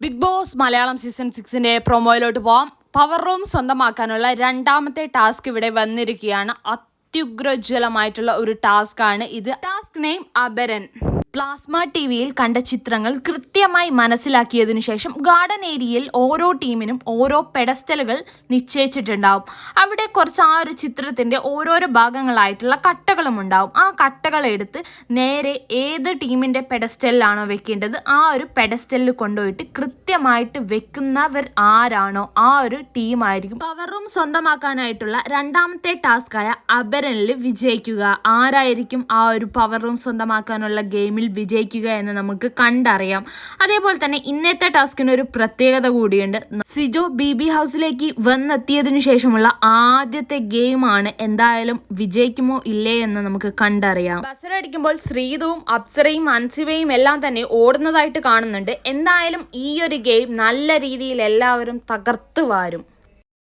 Big boss Malayalam season സിക്സിന്റെ പ്രൊമോയിലോട്ട് പോവാം. പവർ റൂം സ്വന്തമാക്കാനുള്ള രണ്ടാമത്തെ ടാസ്ക് ഇവിടെ വന്നിരിക്കുകയാണ്. അത്യുഗ്രജ്വലമായിട്ടുള്ള ഒരു ടാസ്ക് ആണ് ഇത്. ടാസ്ക് നെയിം അബരൻ പ്ലാസ്മ ടി വിയിൽ കണ്ട ചിത്രങ്ങൾ കൃത്യമായി മനസ്സിലാക്കിയതിനു ശേഷം ഗാർഡൻ ഏരിയയിൽ ഓരോ ടീമിനും ഓരോ പെഡസ്റ്റലുകൾ നിശ്ചയിച്ചിട്ടുണ്ടാവും. അവിടെ കുറച്ച് ആ ഒരു ചിത്രത്തിന്റെ ഓരോരോ ഭാഗങ്ങളായിട്ടുള്ള കട്ടകളും ഉണ്ടാവും. ആ കട്ടകൾ എടുത്ത് നേരെ ഏത് ടീമിന്റെ പെഡസ്റ്റലിലാണോ വെക്കേണ്ടത് ആ ഒരു പെഡസ്റ്റലിൽ കൊണ്ടുപോയിട്ട് കൃത്യമായിട്ട് വെക്കുന്നവർ ആരാണോ ആ ഒരു ടീമായിരിക്കും. പവർ റൂം സ്വന്തമാക്കാനായിട്ടുള്ള രണ്ടാമത്തെ ടാസ്ക് ആയ അബരനിൽ വിജയിക്കുക. ആരായിരിക്കും ആ ഒരു പവർ റൂം സ്വന്തമാക്കാനുള്ള ഗെയിമിൽ വിജയിക്കുക എന്ന് നമുക്ക് കണ്ടറിയാം. അതേപോലെ തന്നെ ഇന്നത്തെ ടാസ്കിന് ഒരു പ്രത്യേകത കൂടിയുണ്ട്. സിജോ ബി ബി ഹൗസിലേക്ക് വന്നെത്തിയതിനു ശേഷമുള്ള ആദ്യത്തെ ഗെയിമാണ് എന്തായാലും വിജയിക്കുമോ ഇല്ലേ എന്ന് നമുക്ക് കണ്ടറിയാം. ബസർ അടിക്കുമ്പോൾ ശ്രീതുവും അപ്സരയും അൻസിവയും എല്ലാം തന്നെ ഓടുന്നതായിട്ട് കാണുന്നുണ്ട്. എന്തായാലും ഈ ഒരു ഗെയിം നല്ല രീതിയിൽ എല്ലാവരും തകർത്തു വാരും.